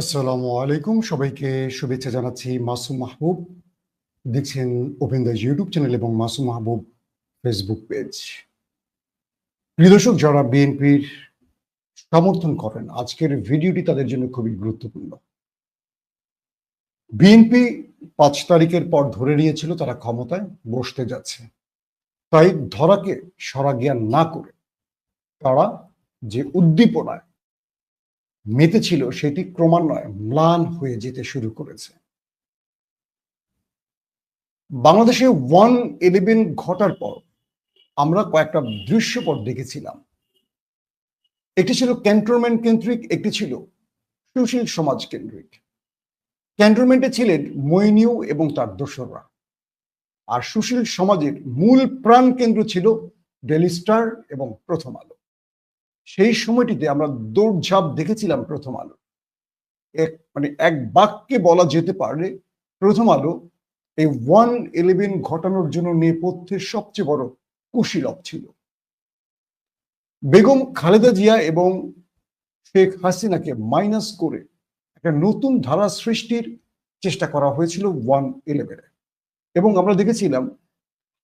আসসালামু আলাইকুম। সবাইকে শুভেচ্ছা জানাচ্ছি মাসুম মাহবুব। দেখছেন ওপেন দ্য ইউটিউব চ্যানেল এবং মাসুম মাহবুব ফেসবুক পেজ প্রিয় দর্শক, যারা বিএনপির সমর্থন করেন, আজকের ভিডিওটি তাদের জন্য খুবই গুরুত্বপূর্ণ। বিএনপি পাঁচ তারিখের পর ধরে নিয়েছিল, তারা ক্ষমতায় বসতে যাচ্ছে। তাই ধরাকে সরা জ্ঞান না করে তারা যে উদ্দীপনায় মেতেছিল সেটি ক্রমান্বয়ে ম্লান হয়ে যেতে শুরু করেছে। বাংলাদেশে ওয়ান ইলেভেন ঘটার পর আমরা কয়েকটা দৃশ্যপট দেখেছিলাম। একটি ছিল ক্যান্টনমেন্ট কেন্দ্রিক, একটি ছিল সুশীল সমাজ কেন্দ্রিক। ক্যান্টনমেন্টে ছিলেন মইনিউ এবং তার দোসররা। আর সুশীল সমাজের মূল প্রাণ কেন্দ্র ছিল ডেলিস্টার এবং প্রথম আলো। সেই সময়টিতে আমরা দৌড়ঝাঁপ দেখেছিলাম প্রথম আলো। এক মানে এক বাক্যে বলা যেতে পারে প্রথম আলো এই ওয়ান ইলেভেন ঘটানোর জন্য নেপথ্যের সবচেয়ে বড় কুশীলভ ছিল। বেগম খালেদা জিয়া এবং শেখ হাসিনাকে মাইনাস করে একটা নতুন ধারা সৃষ্টির চেষ্টা করা হয়েছিল ওয়ান ইলেভেনে। এবং আমরা দেখেছিলাম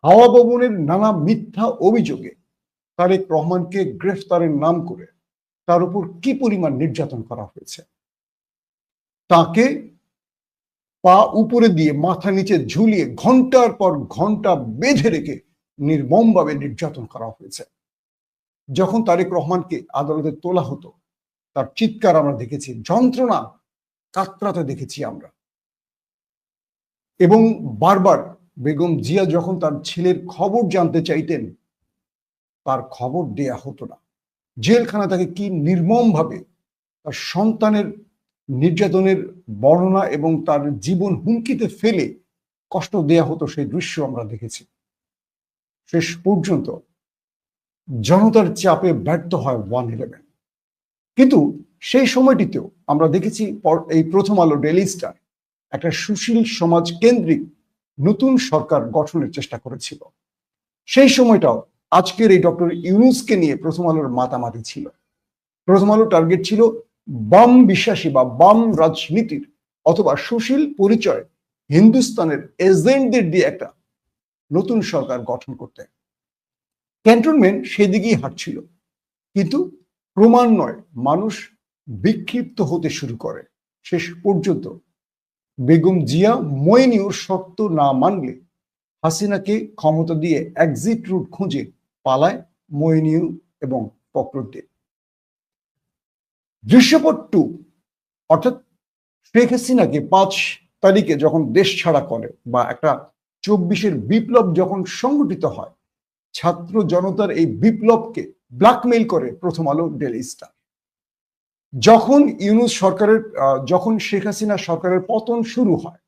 হাওয়া ভবনের নানা মিথ্যা অভিযোগে তারেক রহমানকে গ্রেফতারের নাম করে তার উপর কি পরিমাণ নির্যাতন করা হয়েছে? তাকে পা উপরে দিয়ে মাথা নিচে ঝুলিয়ে ঘণ্টার পর ঘণ্টা বেঁধে রেখে নির্মমভাবে নির্যাতন করা হয়েছে। যখন তারেক রহমানকে আদালতে তোলা হতো, তার চিৎকার আমরা দেখেছি, যন্ত্রণা কাতরাতে দেখেছি আমরা। এবং বারবার বেগম জিয়া যখন তার ছেলের খবর জানতে চাইতেন তার খবর দেয়া হতো না। জেলখানা তাকে কি নির্মমভাবে তার সন্তানের নির্যাতনের বর্ণনা এবং তার জীবন হুমকিতে ফেলে কষ্ট দেয়া হতো সেই দৃশ্য আমরা দেখেছি। শেষ পর্যন্ত জনতার চাপে ব্যর্থ হয় ওয়ান ইলেভেন। কিন্তু সেই সময়টিতেও আমরা দেখেছি এই প্রথম আলো ডেলি স্টার একটা সুশীল সমাজ কেন্দ্রিক নতুন সরকার গঠনের চেষ্টা করেছিল। সেই সময়টাও আজকের এই ডক্টর ইউনুসকে নিয়ে প্রথম আলোর মাতামাতি ছিল। প্রথম আলোর টার্গেট ছিল বাম বিশ্বাসী বা বাম রাজনীতির অথবা সুশীল পরিচয় হিন্দুস্তানের এজেন্টদের দিয়ে একটা নতুন সরকার গঠন করতে। ক্যান্টনমেন্ট সেদিকেই হাঁটছিল। কিন্তু ক্রমান্বয়ে মানুষ বিক্ষিপ্ত হতে শুরু করে। শেষ পর্যন্ত বেগম জিয়া মইনিউর শর্ত না মানলে হাসিনাকে ক্ষমতা দিয়ে এক্সিট রুট খুঁজে পালায় মইনিউ এবং ফখরুদ্দিন। দৃশ্যপট টু, অর্থাৎ শেখ হাসিনাকে পাঁচ তারিখে যখন দেশ ছাড়া করে বা একটা চব্বিশের বিপ্লব যখন সংগঠিত হয়, ছাত্র জনতার এই বিপ্লবকে ব্ল্যাকমেইল করে প্রথম আলো ডেলি স্টার। যখন ইউনুস সরকারের যখন শেখ হাসিনা সরকারের পতন শুরু হয়,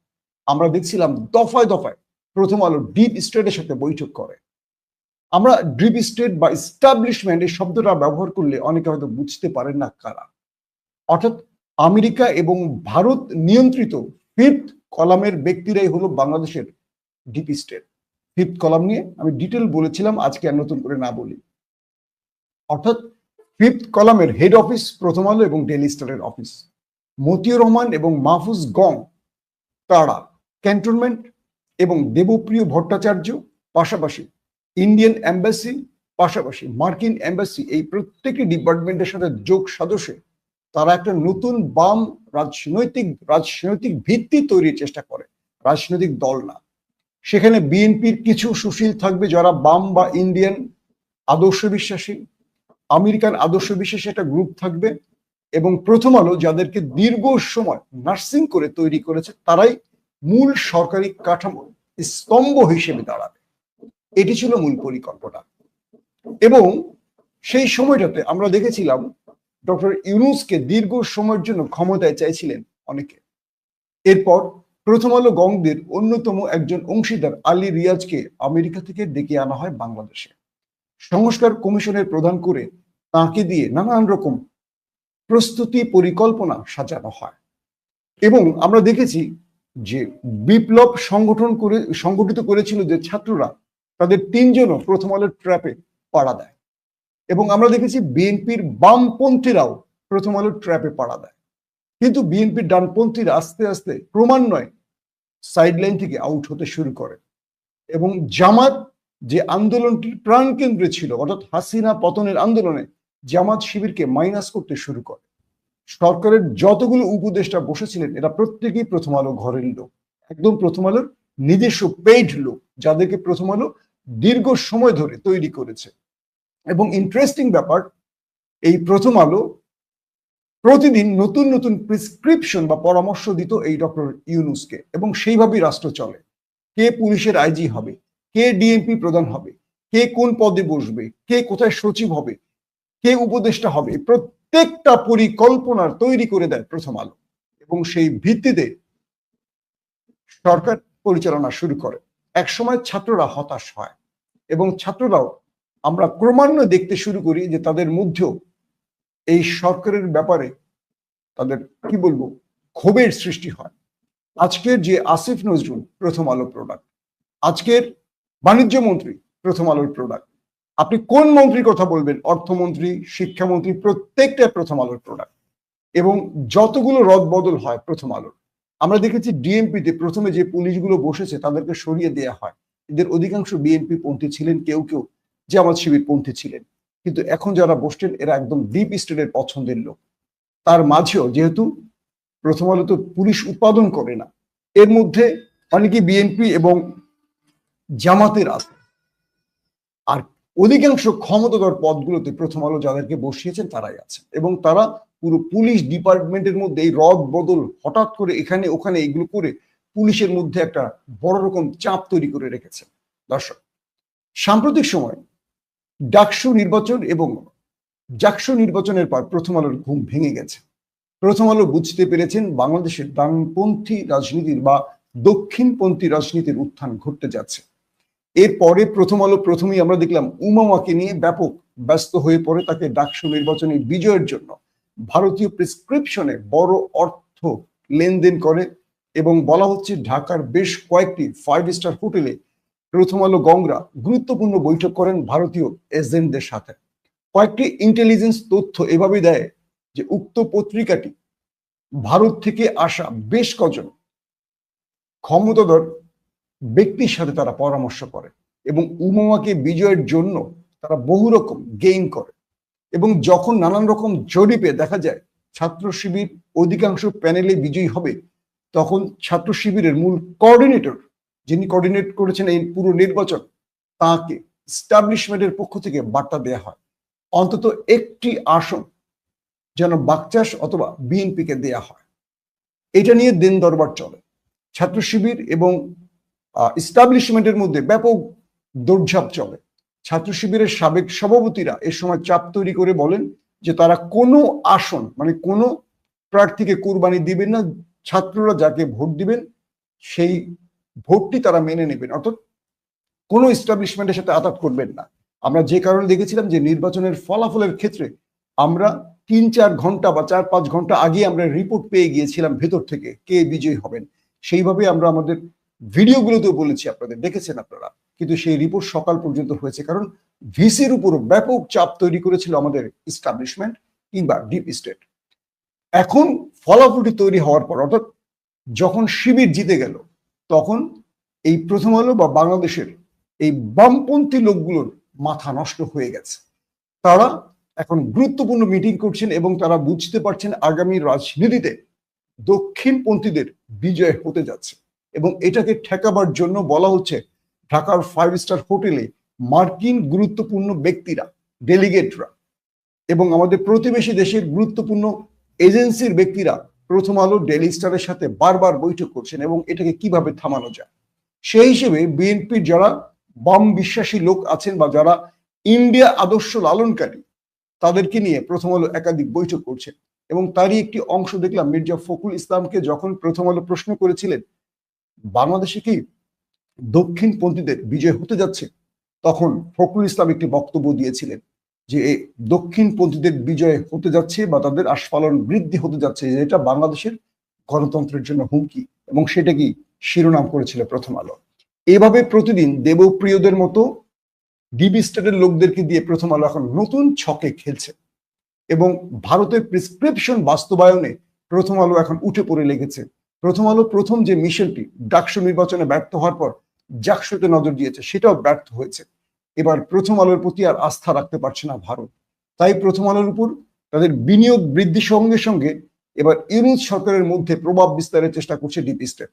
আমরা দেখছিলাম দফায় দফায় প্রথম আলো ডিপ স্টেটের সাথে বৈঠক করে। আমরা ডিপ স্টেট বা ইস্টাবলিশমেন্ট এই শব্দটা ব্যবহার করলে অনেকে হয়তো বুঝতে পারেন না কারা। অর্থাৎ আমেরিকা এবং ভারত নিয়ন্ত্রিত ফিফথ কলামের ব্যক্তিরাই হলো বাংলাদেশের ডিপ স্টেট ফিফথ কলাম নিয়ে আমি ডিটেল বলেছিলাম, আজকে আর নতুন করে না বলি। অর্থাৎ ফিফথ কলামের হেড অফিস প্রথম আলো এবং ডেলি স্টারের অফিস মতিউর রহমান এবং মাহফুজ গং তারা ক্যান্টনমেন্ট এবং দেবপ্রিয় ভট্টাচার্য পাশাপাশি ইন্ডিয়ান এম্বাসি পাশাপাশি মার্কিন এম্বাসি এই প্রত্যেকটি ডিপার্টমেন্টের সাথে যোগ সদস্যে তারা একটা নতুন বাম রাজনৈতিক রাজনৈতিক ভিত্তি তৈরির চেষ্টা করে। রাজনৈতিক দল না। সেখানে বিএনপির কিছু সুশীল থাকবে যারা বাম বা ইন্ডিয়ান আদর্শ বিশ্বাসী আমেরিকান আদর্শ বিশ্বাসী একটা গ্রুপ থাকবে এবং প্রথম আলো যাদেরকে দীর্ঘ সময় নার্সিং করে তৈরি করেছে, তারাই মূল সরকারি কাঠামো স্তম্ভ হিসেবে দাঁড়াবে। এটি ছিল মূল পরিকল্পনা। এবং সেই সময়টাতে আমরা দেখেছিলাম ডক্টর ইউনুসকে দীর্ঘ সময়ের জন্য ক্ষমতায় চাইছিলেন অনেকে। এরপর প্রথম আলো গংদের অন্যতম একজন অংশীদার আলী রিয়াজকে আমেরিকা থেকে ডেকে আনা হয় বাংলাদেশে। সংস্কার কমিশনের প্রধান করে তাকে দিয়ে নানান রকম প্রস্তুতি পরিকল্পনা সাজানো হয়। এবং আমরা দেখেছি যে বিপ্লব সংগঠন করে, সংগঠিত করেছিল যে ছাত্ররা তাদের তিনজনও প্রথম আলোর ট্র্যাপে পাড়া দেয়। এবং আমরা দেখেছি বিএনপির বামপন্থীরাও প্রথম আলোর ট্র্যাপে পাড়া দেয়। কিন্তু বিএনপির ডানপন্থীরা আস্তে আস্তে ক্রমান্বয়ে সাইডলাইন থেকে আউট হতে শুরু করে। এবং জামাত যে আন্দোলনটির প্রাণকেন্দ্রে ছিল, অর্থাৎ হাসিনা পতনের আন্দোলনে জামাত শিবিরকে মাইনাস করতে শুরু করে। সরকারের যতগুলো উপদেষ্টা বসেছিলেন, এরা প্রত্যেকেই প্রথম আলো ঘরের লোক। একদম প্রথম আলোর নিজস্ব পেইড লোক, যাদেরকে প্রথম আলো দীর্ঘ সময় ধরে তৈরি করেছে। এবং ইন্টারেস্টিং ব্যাপার, এই প্রথম আলো প্রতিদিন নতুন নতুন প্রেসক্রিপশন বা পরামর্শ দিত এই ডক্টর ইউনুসকে এবং সেইভাবেই রাষ্ট্র চলে। কে পুলিশের আইজি হবে, কে ডিএমপি প্রধান হবে, কে কোন পদে বসবে, কে কোথায় সচিব হবে, কে উপদেষ্টা হবে প্রত্যেকটা পরিকল্পনার তৈরি করে দেয় প্রথম আলো। এবং সেই ভিত্তিতে সরকার পরিচালনা শুরু করে। একসময় ছাত্ররা হতাশ হয় এবং ছাত্ররাও আমরা ক্রমান্বয়ে দেখতে শুরু করি যে তাদের মধ্যেও এই সরকারের ব্যাপারে তাদের, কি বলব, ক্ষোভের সৃষ্টি হয়। আজকের যে আসিফ নজরুল প্রথম আলো প্রোডাক্ট আজকের বাণিজ্য মন্ত্রী প্রথম আলোর প্রোডাক্ট আপনি কোন মন্ত্রীর কথা বলবেন? অর্থমন্ত্রী, শিক্ষামন্ত্রী, প্রত্যেকটা প্রথম আলোর প্রোডাক্ট এবং যতগুলো রদ বদল হয় প্রথম আলোর। আমরা দেখেছি ডিএমপিতে প্রথমে যে পুলিশগুলো বসেছে তাদেরকে সরিয়ে দেওয়া হয়। এদের অধিকাংশ বিএনপি পন্থী ছিলেন কেউ কেউ জামাত শিবির পন্থী ছিলেন। কিন্তু এখন যারা বসছেন এরা একদম ডিপ স্টেটের পছন্দের লোক। তার মাঝেও যেহেতু প্রথম আলো তো পুলিশ উৎপাদন করে না, এর মধ্যে অনেকে বিএনপি এবং জামাতের আছে। আর অধিকাংশ ক্ষমতাধর পদগুলোতে প্রথম আলো যাদেরকে বসিয়েছেন তারাই আছে এবং তারা পুরো পুলিশ ডিপার্টমেন্টের মধ্যে এই রদ বদল হঠাৎ করে এখানে, ওখানে এগুলো করে পুলিশের মধ্যে একটা বড় রকম চাপ তৈরি করে রেখেছে। দর্শক, সাম্প্রতিক সময় ডাকসু নির্বাচন এবং জাকসু নির্বাচনের পর প্রথম আলোর ঘুম ভেঙে গেছে। প্রথম আলো বুঝতে পেরেছেন বাংলাদেশের ডানপন্থী রাজনীতির বা দক্ষিণপন্থী রাজনীতির উত্থান ঘটতে যাচ্ছে। এরপরে প্রথম আলো প্রথমেই আমরা দেখলাম উমামাকে নিয়ে ব্যাপক ব্যস্ত হয়ে পড়ে তাকে ডাকসু নির্বাচনে বিজয়ের জন্য। ভারতীয় প্রেসক্রিপশনে বড় অর্থ লেনদেন করে এবং বলা হচ্ছে ঢাকার বেশ কয়েকটি ফাইভ স্টার হোটেলে প্রথম আলো গংরা গুরুত্বপূর্ণ বৈঠক করেন ভারতীয় এজেন্টদের সাথে। কয়েকটি ইন্টেলিজেন্স তথ্য এভাবে দেয় যে উক্ত পত্রিকাটি ভারত থেকে আসা বেশ কজন ক্ষমতাধর ব্যক্তির সাথে তারা পরামর্শ করে এবং উমামাকে বিজয়ের জন্য তারা বহু রকম গেইন করে। এবং যখন নানান রকম জরিপে দেখা যায় ছাত্র শিবির অধিকাংশ প্যানেলে বিজয়ী হবে, তখন ছাত্র শিবিরের মূল কোঅর্ডিনেটর যিনি কোঅর্ডিনেট করেছেন এই পুরো নির্বাচন, তাকে স্টাবলিশমেন্টের পক্ষ থেকে বার্তা দেওয়া হয়। অন্তত একটি আসন যেন বাকচাষ অথবা বিএনপিকে দেয়া হয়। এটা নিয়ে দিন দরবার চলে। ছাত্র শিবির এবং ইস্টাবলিশমেন্টের মধ্যে ব্যাপক দৌড়ঝাঁপ চলে। ছাত্র শিবিরের সাবেক সভাপতিরা এ সময় চাপ তৈরি করে বলেন যে তারা কোনো আসন মানে কোনো প্রার্থীকে কোরবানি দিবেন না, ছাত্ররা যাকে ভোট দিবেন, সেই ভোটটি তারা মেনে নেবেন। অর্থাৎ কোনো ইস্টাবলিশমেন্টের সাথে আতাত করবেন না। আমরা যে কারণে দেখেছিলাম যে নির্বাচনের ফলাফলের ক্ষেত্রে আমরা তিন চার ঘণ্টা বা চার পাঁচ ঘণ্টা আগে আমরা রিপোর্ট পেয়ে গিয়েছিলাম ভেতর থেকে কে বিজয়ী হবেন। সেইভাবে আমরা আমাদের ভিডিওগুলোতেও বলেছি আপনাদের। দেখেছেন আপনারা? কিন্তু সেই রিপোর্ট সকাল পর্যন্ত হয়েছে। কারণ ভিসির উপর ব্যাপক চাপ তৈরি করেছিল আমাদের ইস্টাবলিশমেন্ট কিংবা ডিপ স্টেট এখন ফলাফলটি তৈরি হওয়ার পর, অর্থাৎ যখন শিবির জিতে গেল, তখন এই প্রথম আলো বা বাংলাদেশের এই বামপন্থী লোকগুলোর মাথা নষ্ট হয়ে গেছে। তারা এখন গুরুত্বপূর্ণ মিটিং করছেন এবং তারা বুঝতে পারছেন আগামী রাজনীতিতে দক্ষিণপন্থীদের বিজয় হতে যাচ্ছে এবং এটাকে ঠেকাবার জন্য বলা হচ্ছে ঢাকার ফাইভ স্টার হোটেলে মার্কিন গুরুত্বপূর্ণ ব্যক্তিরা ডেলিগেটরা এবং আমাদের প্রতিবেশী দেশের গুরুত্বপূর্ণ এজেন্সির ব্যক্তিরা প্রথম আলো ডেলি স্টারের সাথে বারবার বৈঠক করছেন এবং এটাকে কীভাবে থামানো যায়? সেই হিসেবে বিএনপির যারা বাম বিশ্বাসী লোক আছেন বা যারা ইন্ডিয়া আদর্শ লালনকারী, তাদেরকে নিয়ে প্রথম আলো একাধিক বৈঠক করছে এবং তারই একটি অংশ দেখলাম মির্জা ফখরুল ইসলামকে যখন প্রথম আলো প্রশ্ন করেছিলেন, বাংলাদেশে কি দক্ষিণপন্থীদের বিজয় হতে যাচ্ছে, তখন ফখরুল ইসলাম একটি বক্তব্য দিয়েছিলেন যে দক্ষিণপন্থীদের বিজয় হতে যাচ্ছে বা তাদের আস্ফালন বৃদ্ধি হতে যাচ্ছে, যেটা বাংলাদেশের গণতন্ত্রের জন্য হুমকি এবং সেটা কি শিরোনাম করেছিল প্রথম আলো। এভাবে প্রতিদিন দেবপ্রিয়দের মতো ডিবি স্টেটের লোকদেরকে দিয়ে প্রথম আলো এখন নতুন ছকে খেলছে এবং ভারতের প্রেসক্রিপশন বাস্তবায়নে প্রথম আলো এখন উঠে পড়ে লেগেছে। প্রথম আলো প্রথম যে মিশনটি, ডাকসু নির্বাচনে ব্যর্থ হওয়ার পর জাকসুতে নজর দিয়েছে, সেটাও ব্যর্থ হয়েছে। এবার প্রথম আলোর প্রতি আর আস্থা রাখতে পারছে না ভারত। তাই প্রথম আলোর উপর তাদের বিনিয়োগ বৃদ্ধির সঙ্গে সঙ্গে এবার ইউনুস সরকারের মধ্যে প্রভাব বিস্তারের চেষ্টা করছে ডিপি স্টেট।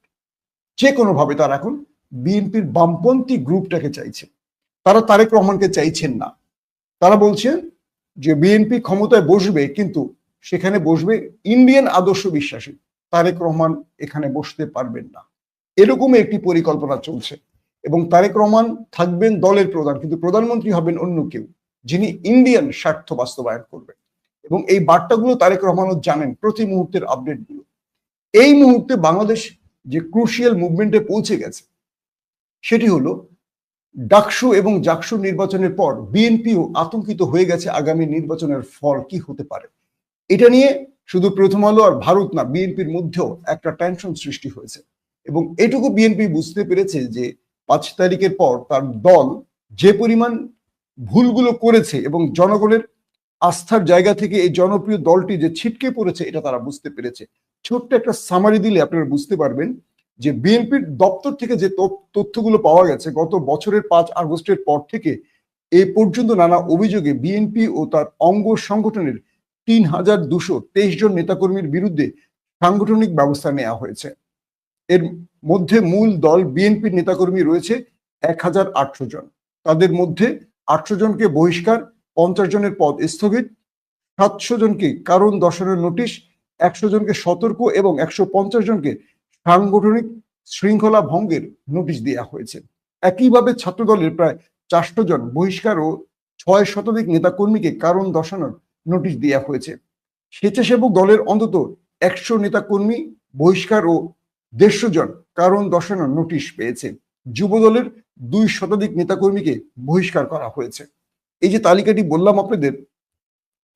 যে কোনোভাবে তারা এখন বিএনপির বামপন্থী গ্রুপটাকে চাইছে। তারা তারেক রহমানকে চাইছেন না। তারা বলছেন যে বিএনপি ক্ষমতায় বসবে, কিন্তু সেখানে বসবে ইন্ডিয়ান আদর্শ বিশ্বাসী। তারেক রহমান এখানে বসতে পারবেন না। এরকম একটি পরিকল্পনা চলছে। এবং তারেক রহমান থাকবেন দলের প্রধান, কিন্তু প্রধানমন্ত্রী হবেন অন্য কেউ, যিনি ইন্ডিয়ান স্বার্থ বাস্তবায়ন করবেন। এবং এই বার্তাগুলো তারেক রহমানও জানেন প্রতি মুহূর্তের আপডেটগুলো। এই মুহূর্তে বাংলাদেশ যে ক্রুশিয়াল মুভমেন্টে পৌঁছে গেছে, সেটি হলো ডাকসু এবং জাকসু নির্বাচনের পর বিএনপিও আতঙ্কিত হয়ে গেছে আগামী নির্বাচনের ফল কি হতে পারে। এটা নিয়ে শুধু প্রথম আলো আর ভারত না, বিএনপির মধ্যেও একটা টেনশন সৃষ্টি হয়েছে। এবং এটুকু বিএনপি বুঝতে পেরেছে যে পাঁচ তারিখের পর তার দল যে পরিমাণ ভুলগুলো করেছে এবং জনগণের আস্থার জায়গা থেকে এই জনপ্রিয় দলটি যে ছিটকে পড়েছে, এটা তারা বুঝতে পেরেছে। ছোট্ট একটা সামারি দিলে আপনারা বুঝতে পারবেন যে বিএনপির দপ্তর থেকে যে তথ্যগুলো পাওয়া গেছে, গত বছরের পাঁচ আগস্টের পর থেকে এ পর্যন্ত নানা অভিযোগে বিএনপি ও তার অঙ্গ সংগঠনের তিন হাজার দুশো তেইশ জন নেতাকর্মীর বিরুদ্ধে সাংগঠনিক ব্যবস্থা নেওয়া হয়েছে। এর মধ্যে মূল দল বিএনপির নেতাকর্মী রয়েছে এক হাজার আটশো জন। তাদের মধ্যে আটশো জনকে বহিষ্কার, পঞ্চাশ জনের পদ স্থগিত, সাতশো জনকে কারণ দর্শনের নোটিশ, একশো জনকে সতর্ক এবং একশো পঞ্চাশ জনকে সাংগঠনিক শৃঙ্খলা ভঙ্গের নোটিশ দেওয়া হয়েছে। একইভাবে ছাত্রদলের প্রায় চারশো জন বহিষ্কার ও ছয় শতাধিক নেতাকর্মীকে কারণ দর্শানোর নোটিশ দেওয়া হয়েছে। স্বেচ্ছাসেবক দলের অন্তত একশো নেতাকর্মী বহিষ্কার ও দেড়শো জন, কারণ দর্শানোর নোটিশ পেয়েছে। যুব দলের দুই শতাধিক নেতাকর্মীকে বহিষ্কার করা হয়েছে। এই যে তালিকাটি বললাম আপনাদের,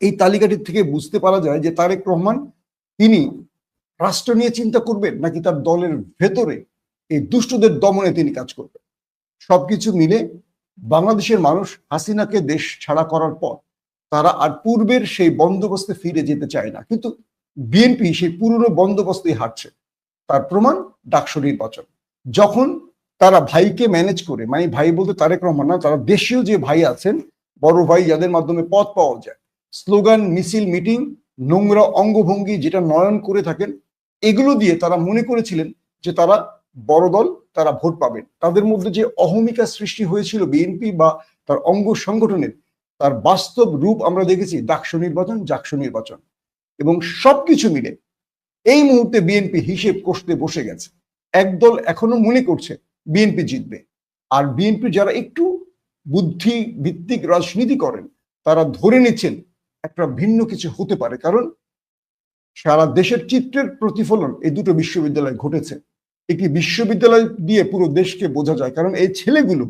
এই তালিকাটি থেকে বুঝতে পারা যায় যে তারেক রহমান তিনি রাষ্ট্র নিয়ে চিন্তা করবেন নাকি তার দলের ভেতরে এই দুষ্টদের দমনে তিনি কাজ করবেন? সবকিছু মিলে বাংলাদেশের মানুষ হাসিনাকে দেশ ছাড়া করার পর তারা আর পূর্বের সেই বন্দোবস্তে ফিরে যেতে চায় না। কিন্তু বিএনপি সেই পুরনো বন্দোবস্তে হাঁটছে তার প্রমাণ ডাকসু নির্বাচন যখন তারা ভাইকে ম্যানেজ করে মানে ভাই বলতে তারেক রহমান না, তারা দেশীয় যে ভাই আছেন, বড় ভাই যাদের মাধ্যমে পথ পাওয়া যায়, স্লোগান, মিছিল, মিটিং, নোংরা অঙ্গভঙ্গি যেটা নয়ন করে থাকেন, এগুলো দিয়ে তারা মনে করেছিলেন যে তারা বড় দল, তারা ভোট পাবেন। তাদের মধ্যে যে অহমিকা সৃষ্টি হয়েছিল বিএনপি বা তার অঙ্গ সংগঠনের, তার বাস্তব রূপ আমরা দেখেছি ডাকসু নির্বাচন, জাকসু নির্বাচন। এবং সবকিছু মিলে এই মুহূর্তে বিএনপি হিসেব কষতে বসে গেছে। একদল এখনও মনে করছে বিএনপি জিতবে। আর বিএনপি যারা একটু বুদ্ধি ভিত্তিক রাজনীতি করেন, তারা ধরে নিচ্ছেন একটা ভিন্ন কিছু হতে পারে। কারণ সারা দেশের চিত্রের প্রতিফলন এই দুটো বিশ্ববিদ্যালয় ঘটেছে। একটি বিশ্ববিদ্যালয় দিয়ে পুরো দেশকে বোঝা যায়, কারণ এই ছেলেগুলো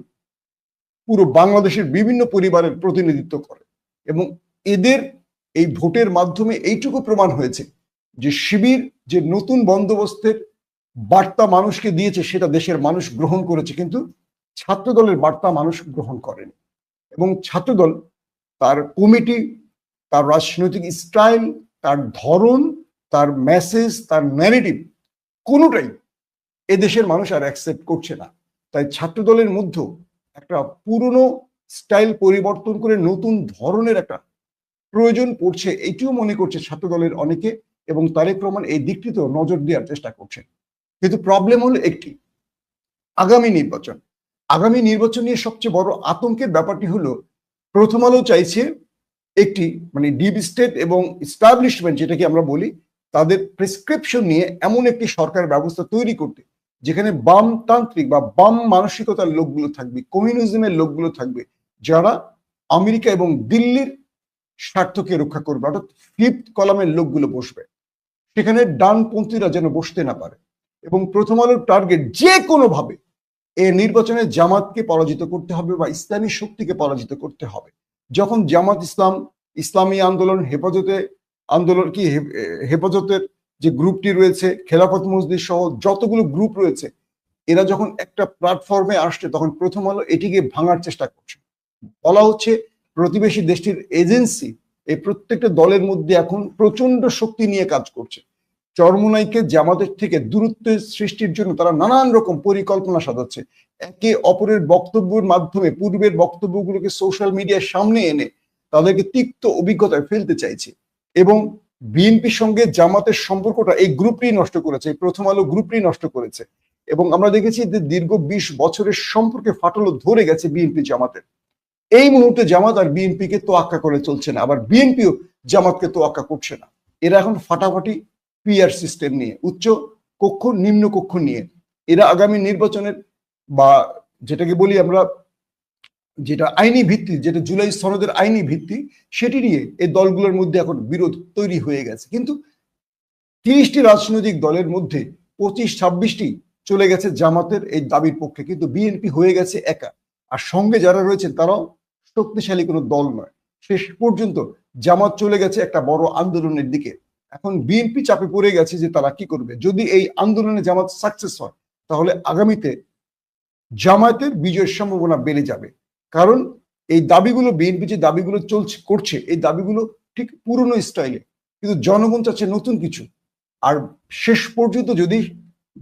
পুরো বাংলাদেশের বিভিন্ন পরিবারের প্রতিনিধিত্ব করে। এবং এদের এই ভোটের মাধ্যমে এইটুকু প্রমাণ হয়েছে যে শিবির, যে নতুন বন্দোবস্তের বার্তা মানুষকে দিয়েছে, সেটা দেশের মানুষ গ্রহণ করেছে, কিন্তু ছাত্রদলের বার্তা মানুষ গ্রহণ করেনি। এবং ছাত্রদল তার কমিটি, তার রাজনৈতিক স্টাইল, তার ধরন, তার মেসেজ, তার ন্যারেটিভ কোনোটাই এদেশের মানুষ আর অ্যাকসেপ্ট করছে না। তাই ছাত্রদলের মধ্যেও একটা পুরনো স্টাইল পরিবর্তন করে নতুন ধরনের একটা প্রয়োজন পড়ছে। এইটিও মনে করছে ছাত্রদলের অনেকে। এবং তারেক রহমান এই দিকটিতেও নজর দেওয়ার চেষ্টা করছে। কিন্তু প্রবলেম হলো একটি। আগামী নির্বাচন। আগামী নির্বাচন নিয়ে সবচেয়ে বড় আতঙ্কের ব্যাপারটি হলো, প্রথম আলো চাইছে একটি মানে ডিপ স্টেট এবং স্টাবলিশমেন্ট যেটাকে আমরা বলি, তাদের প্রেসক্রিপশন নিয়ে এমন একটি সরকার ব্যবস্থা তৈরি করতে, যেখানে বামতান্ত্রিক বা বাম মানসিকতার লোকগুলো থাকবে কমিউনিজমের লোকগুলো থাকবে, যারা আমেরিকা এবং দিল্লির স্বার্থকে রক্ষা করবে, অর্থাৎ ফিফথ কলামের লোকগুলো বসবে। সেখানে ডানপন্থীরা যেন বসতে না পারে। এবং প্রথম আলোর টার্গেট যে কোনোভাবে এ নির্বাচনে জামাতকে পরাজিত করতে হবে বা ইসলামী শক্তিকে পরাজিত করতে হবে। যখন জামাত ইসলাম, ইসলামী আন্দোলন হেফাজতে, আন্দোলন কি হেফাজতের যে গ্রুপটি রয়েছে, খেলাফত মসজিদ সহ যতগুলো গ্রুপ রয়েছে, এরা যখন একটা প্ল্যাটফর্মে আসছে, তখন প্রথম আলো এটিকে ভাঙার চেষ্টা করছে। বলা হচ্ছে প্রতিবেশী দেশটির এজেন্সি এই প্রত্যেকটা দলের মধ্যে এখন প্রচণ্ড শক্তি নিয়ে কাজ করছে। চরমুনাইকে জামাতের থেকে দূরত্ব সৃষ্টির জন্য তারা নানান রকম পরিকল্পনা সাজাচ্ছে। একে অপরের বক্তব্যের মাধ্যমে, পূর্বের বক্তব্যগুলোকে সোশ্যাল মিডিয়ার সামনে এনে তাদেরকে তিক্ত অভিজ্ঞতায় ফেলতে চাইছে। এবং বিএনপির সঙ্গে জামাতের সম্পর্কটা এই গ্রুপটি নষ্ট করেছে, এই প্রথম আলো গ্রুপটি নষ্ট করেছে। এবং আমরা দেখেছি যে দীর্ঘ বিশ বছরের সম্পর্কে ফাটল ধরে গেছে বিএনপি জামাতের। এই মুহূর্তে জামাত আর বিএনপিকে তোয়াক্কা করে চলছে না, আবার বিএনপিও জামাতকে তোয়াক্কা করছে না। এরা এখন ফাটাফাটি পিআর সিস্টেম নিয়ে, উচ্চ কক্ষ, নিম্ন কক্ষ নিয়ে। এরা আগামী নির্বাচনের বা যেটাকে বলি আমরা, যেটা আইনি ভিত্তি, যেটা জুলাই সনদের আইনি ভিত্তি, সেটি নিয়ে এই দলগুলোর মধ্যে এখন বিরোধ তৈরি হয়ে গেছে। কিন্তু তিরিশটি রাজনৈতিক দলের মধ্যে পঁচিশ, ছাব্বিশটি চলে গেছে জামাতের এই দাবির পক্ষে। কিন্তু বিএনপি হয়ে গেছে একা। আর সঙ্গে যারা রয়েছেন, তারাও শক্তিশালী কোনো দল নয়। শেষ পর্যন্ত জামাত চলে গেছে একটা বড় আন্দোলনের দিকে। এখন বিএনপি চাপে পড়ে গেছে যে তারা কি করবে। যদি এই আন্দোলনে জামাত সাকসেস হয়, তাহলে আগামীতে জামায়াতের বিজয়ের সম্ভাবনা বেড়ে যাবে। কারণ এই দাবিগুলো, বিএনপি যে দাবিগুলো চলছে, করছে, এই দাবিগুলো ঠিক পুরনো স্টাইলে। কিন্তু জনগণ চাচ্ছে নতুন কিছু। আর শেষ পর্যন্ত যদি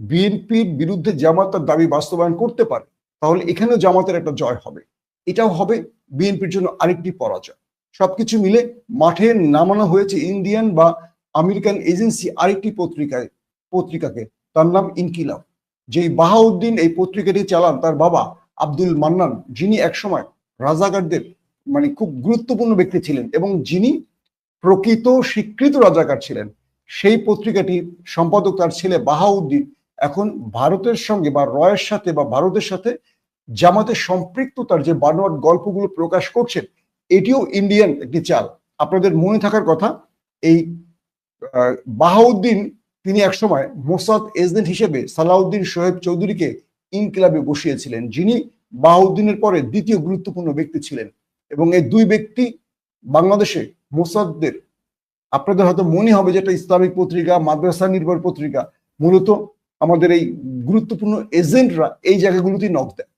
বিএনপির বিরুদ্ধে জামাত তার দাবি বাস্তবায়ন করতে পারে তাহলে এখানেও জামাতের একটা জয় হবে। এটাও হবে বিএনপির জন্য আরেকটি পরাজয়। সবকিছু মিলে মাঠে নামানো হয়েছে ইন্ডিয়ান বা আমেরিকান এজেন্সি আরেকটি পত্রিকায়, পত্রিকাকে। তার নাম ইনকিলাব। যেই বাহাউদ্দিন এই পত্রিকাটি চালান, তার বাবা আব্দুল মান্নান, যিনি একসময় রাজাকারদের মানে খুব গুরুত্বপূর্ণ ব্যক্তি ছিলেন এবং যিনি প্রকৃত স্বীকৃত রাজাকার ছিলেন, সেই পত্রিকাটির সম্পাদক তার ছেলে বাহাউদ্দিন এখন ভারতের সঙ্গে বা রয়ের সাথে বা ভারতের সাথে জামাতের সম্পৃক্ততার যে বানোয়াট গল্পগুলো প্রকাশ করছেন, এটিও ইন্ডিয়ান একটি চাল। আপনাদের মনে থাকার কথা, এই বাহাউদ্দিন তিনি একসময় মোসাদ এজেন্ট হিসেবে সালাউদ্দিন সোহেব চৌধুরীকে ইনকিলাবে বসিয়েছিলেন, যিনি বাহাউদ্দিনের পরে দ্বিতীয় গুরুত্বপূর্ণ ব্যক্তি ছিলেন। এবং এই দুই ব্যক্তি বাংলাদেশে মোসাদদের, আপনাদের হয়তো মনে হবে যে একটা ইসলামিক পত্রিকা, মাদ্রাসা নির্ভর পত্রিকা। মূলত আমাদের এই গুরুত্বপূর্ণ এজেন্টরা এই জায়গাগুলোতেই নখ দেয়।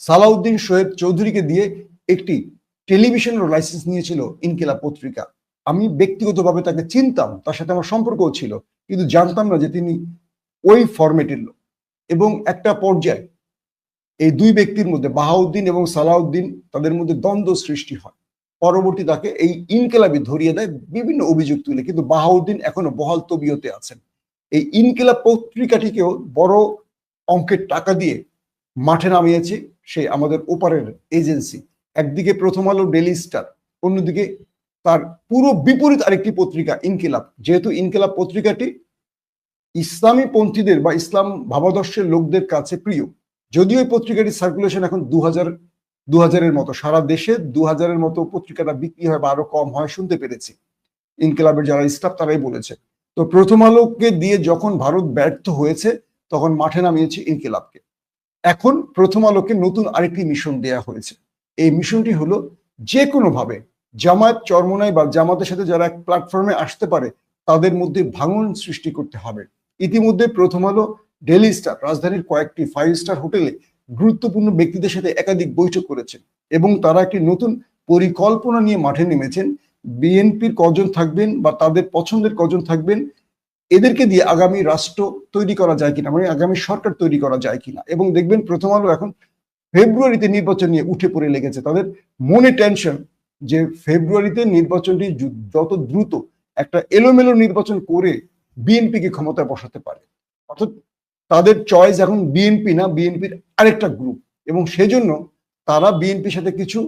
সালাউদ্দিন সোহেব চৌধুরীকে দিয়ে একটি টেলিভিশনের লাইসেন্স নিয়েছিল ইনকিলা পত্রিকা। আমি ব্যক্তিগতভাবে তাকে চিনতাম, তার সাথে আমার সম্পর্কও ছিল, কিন্তু জানতাম না যে তিনি ওই ফরম্যাটের লোক। এবং একটা পর্যায়ে এই দুই ব্যক্তির মধ্যে বাহাউদ্দিন এবং সালাউদ্দিন তাদের মধ্যে দ্বন্দ্ব সৃষ্টি হয়। পরবর্তী তাকে এই ইনকেলাবি ধরিয়ে দেয় বিভিন্ন অভিযোগ তুলে, কিন্তু বাহাউদ্দিন এখনও বহাল তবিয়তে আছেন। এই ইনকেলাব পত্রিকাটিকেও বড় অঙ্কের টাকা দিয়ে মাঠে নামিয়েছে, সে আমাদের ওপারের এজেন্সি। একদিকে প্রথম আলো ডেলি স্টার অন্যদিকে তার পুরো বিপরীত আরেকটি পত্রিকা ইনকিলাব। যেহেতু ইনকিলাব পত্রিকাটি ইসলামী পন্থীদের বা ইসলাম ভাবাদর্শের লোকদের কাছে প্রিয়, যদিও এই পত্রিকাটির সার্কুলেশন এখন দু হাজার দু হাজারের মতো। সারা দেশে দু হাজারের মতো পত্রিকাটা বিক্রি হয় বা আরও কম হয় শুনতে পেরেছি। ইনকিলাবের যারা স্টাফ তারাই বলেছে। তো প্রথম আলোকে দিয়ে যখন ভারত ব্যর্থ হয়েছে, তখন মাঠে নামিয়েছে ইনকিলাবকে। এখন প্রথম আলোকে নতুন আরেকটি মিশন দেয়া হয়েছে। এই মিশনটি হলো যে কোনোভাবে জামায়াত চরমনাই বা জামাতের সাথে যারা প্ল্যাটফর্মে আসতে পারে, তাদের মধ্যে ভাঙন সৃষ্টি করতে হবে। ইতিমধ্যে প্রথম আলো ডেলি স্টার রাজধানীর কয়েকটি ফাইভ স্টার হোটেলে গুরুত্বপূর্ণ ব্যক্তিদের সাথে একাধিক বৈঠক করেছেন এবং তারা একটি নতুন পরিকল্পনা নিয়ে মাঠে নেমেছেন। বিএনপির কজন থাকবেন বা তাদের পছন্দের কজন থাকবেন এদেরকে দিয়ে আগামী রাষ্ট্র তৈরি করা যায় কিনা মানে আগামী সরকার তৈরি করা যায় কিনা। এবং দেখবেন প্রথম আলো এখন ফেব্রুয়ারিতে নির্বাচন নিয়ে উঠে পড়ে লেগেছে। তাদের মনে টেনশন যে ফেব্রুয়ারিতে নির্বাচনটি যত দ্রুত একটা এলোমেলো নির্বাচন করে বিএনপিকে ক্ষমতায় বসাতে পারে। অর্থাৎ তাদের চয়েস এখন বিএনপি না, বিএনপির আরেকটা গ্রুপ এবং সেজন্য তারা বিএনপির সাথে কিছু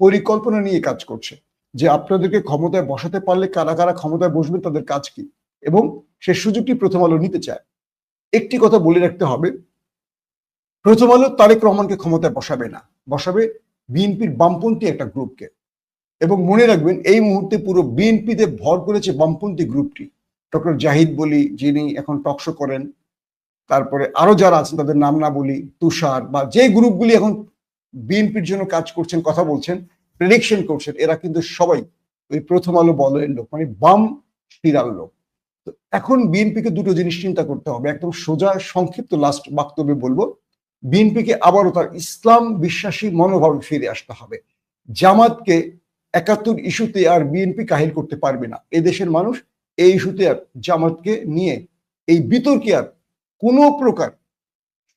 পরিকল্পনা নিয়ে কাজ করছে। যে আপনাদেরকে ক্ষমতায় বসাতে পারলে কারা কারা ক্ষমতায় বসবে তাদের কাজ কি? এবং সে সুযোগটি প্রথম আলো নিতে চায়। একটি কথা বলে রাখতে হবে, প্রথম আলো তারেক রহমানকে ক্ষমতায় বসাবে না, বসাবে বিএনপির বামপন্থী একটা গ্রুপকে। এবং মনে রাখবেন, এই মুহূর্তে পুরো বিএনপিতে ভর করেছে বামপন্থী গ্রুপটি। ডক্টর জাহিদ বলি, যিনি এখন টকশো করেন, তারপরে আরও যারা আছেন, তাদের নাম না বলি, তুষার বা যে গ্রুপগুলি এখন বিএনপির জন্য কাজ করছেন, কথা বলছেন প্রেডিকশন করছেন, এরা কিন্তু সবাই ওই প্রথম আলো বলয়ের লোক মানে বাম শিরাল লোক। এখন বিএনপিকে দুটো জিনিস চিন্তা করতে হবে। একদম সোজা, সংক্ষিপ্ত লাস্ট বক্তব্যে বলব, বিএনপিকে আবারও তার ইসলাম বিশ্বাসী মনোভাবে ফিরে আসতে হবে। জামাতকে একাত্তর ইস্যুতে আর বিএনপি কাহিল করতে পারবে না। এদেশের মানুষ এই ইস্যুতে আর জামাতকে নিয়ে এই বিতর্কে আর কোনো প্রকার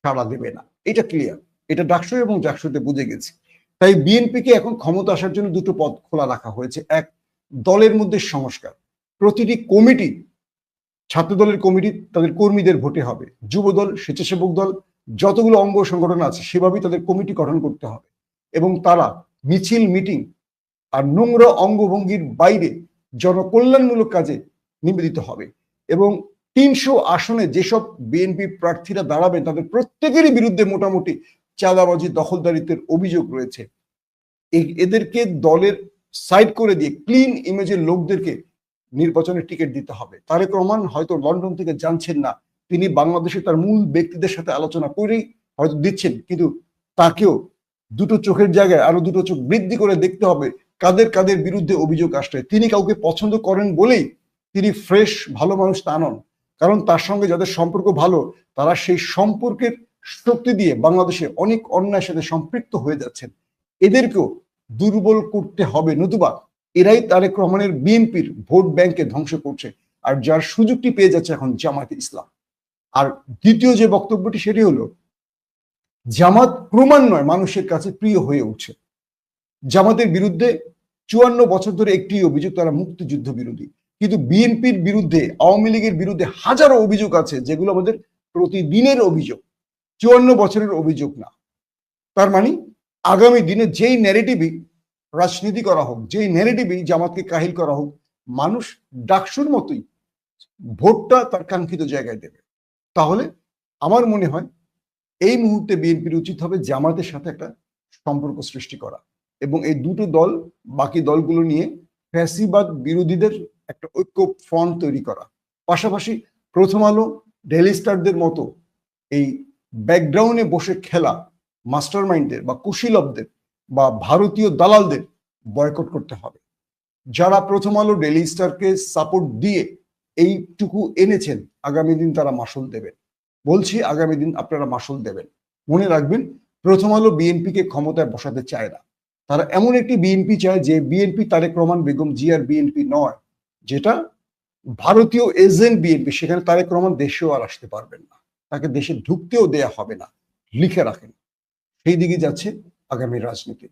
সাড়া দেবে না। এটা ক্লিয়ার এটা ডাকসু এবং ডাকসুতে বুঝে গেছে। তাই বিএনপিকে এখন ক্ষমতা আসার জন্য দুটো পথ খোলা রাখা হয়েছে। এক, দলের মধ্যে সংস্কার। প্রতিটি কমিটি ছাত্র দলের কমিটি তাদের কর্মীদের ভোটে হবে। যুবদল, স্বেচ্ছাসেবক দল, যতগুলো অঙ্গ সংগঠন আছে, সেভাবেই তাদের কমিটি গঠন করতে হবে। এবং তারা মিছিল, মিটিং আর নোংরা অঙ্গভঙ্গির বাইরে জনকল্যাণমূলক কাজে নিবেদিত হবে। এবং তিনশো আসনে যেসব বিএনপি প্রার্থীরা দাঁড়াবেন তাদের প্রত্যেকেরই বিরুদ্ধে মোটামুটি চাঁদাবাজি, দখলদারিত্বের অভিযোগ রয়েছে। এদেরকে দলের সাইড করে দিয়ে ক্লিন ইমেজের লোকদেরকে নির্বাচনের টিকিট দিতে হবে। তারেক রহমান হয়তো লন্ডন থেকে জানছেন না, তিনি বাংলাদেশে তার মূল ব্যক্তিদের সাথে আলোচনা করেই হয়তো দিচ্ছেন, কিন্তু তাকেও দুটো চোখের জায়গায় আরও দুটো চোখ বৃদ্ধি করে দেখতে হবে, কাদের কাদের বিরুদ্ধে অভিযোগ আসছে। তিনি কাউকে পছন্দ করেন বলেই তিনি ফ্রেশ ভালো মানুষ তা নন, কারণ তার সঙ্গে যাদের সম্পর্ক ভালো, তারা সেই সম্পর্কের শক্তি দিয়ে বাংলাদেশে অনেক অন্যায়ের সাথে সম্পৃক্ত হয়ে যাচ্ছেন। এদেরকেও দুর্বল করতে হবে। নতুবা এরাই তারেক রহমানের বিএনপির ভোট ব্যাংকে ধ্বংস করছে আর যার সুযোগটি পেয়ে যাচ্ছে এখন জামায়াতে ইসলাম। আর দ্বিতীয় যে বক্তব্যটি সেটি হলো, জামাত ক্রমান্বয়ে মানুষের কাছে প্রিয় হয়ে উঠছে। জামাতের বিরুদ্ধে চুয়ান্ন বছর ধরে একটি অভিযোগ, তারা মুক্তিযুদ্ধ বিরোধী। কিন্তু বিএনপির বিরুদ্ধে, আওয়ামী লীগের বিরুদ্ধে হাজারো অভিযোগ আছে, যেগুলো আমাদের প্রতিদিনের অভিযোগ। চুয়ান্ন বছরের অভিযোগ না। তার মানে আগামী দিনে যেই ন্যারেটিভই রাজনীতি করা হোক, যেই ন্যারেটিভই জামাতকে কাহিল করা হোক, মানুষ ডাকসুর মতোই ভোটটা তার কাঙ্ক্ষিত জায়গায় দেবে। তাহলে আমার মনে হয় এই মুহূর্তে বিএনপির উচিত হবে জামাতের সাথে একটা সম্পর্ক সৃষ্টি করা এবং এই দুটো দল, বাকি দলগুলো নিয়ে ফ্যাসিবাদ বিরোধীদের একটা ঐক্য ফ্রন্ট তৈরি করা। পাশাপাশি প্রথম আলো ডেলি স্টারদের মতো এই ব্যাকগ্রাউন্ডে বসে খেলা মাস্টার মাইন্ডদের বা কুশীলবদের বা ভারতীয় দালালদের বয়কট করতে হবে। যারা প্রথম আলো ডেলি স্টারকে সাপোর্ট দিয়ে এইটুকু এনেছেন, আগামী দিন তারা মাসুল দেবেন। বলছি আগামী দিন আপনারা মাসুল দেবেন। মনে রাখবেন, প্রথম আলো বিএনপিকে ক্ষমতায় বসাতে চায় না। তারা এমন একটি বিএনপি চায় যে বিএনপি তারেক রহমান বেগম জিয়ার বিএনপি নয়, যেটা ভারতীয় এজেন্ট বিএনপি সেখানে তারেক রহমান দেশেও আর আসতে পারবেন না। তাকে দেশে ঢুকতেও দেয়া হবে না। লিখে রাখেন। সেই দিকে যাচ্ছে আগামী রাজনীতি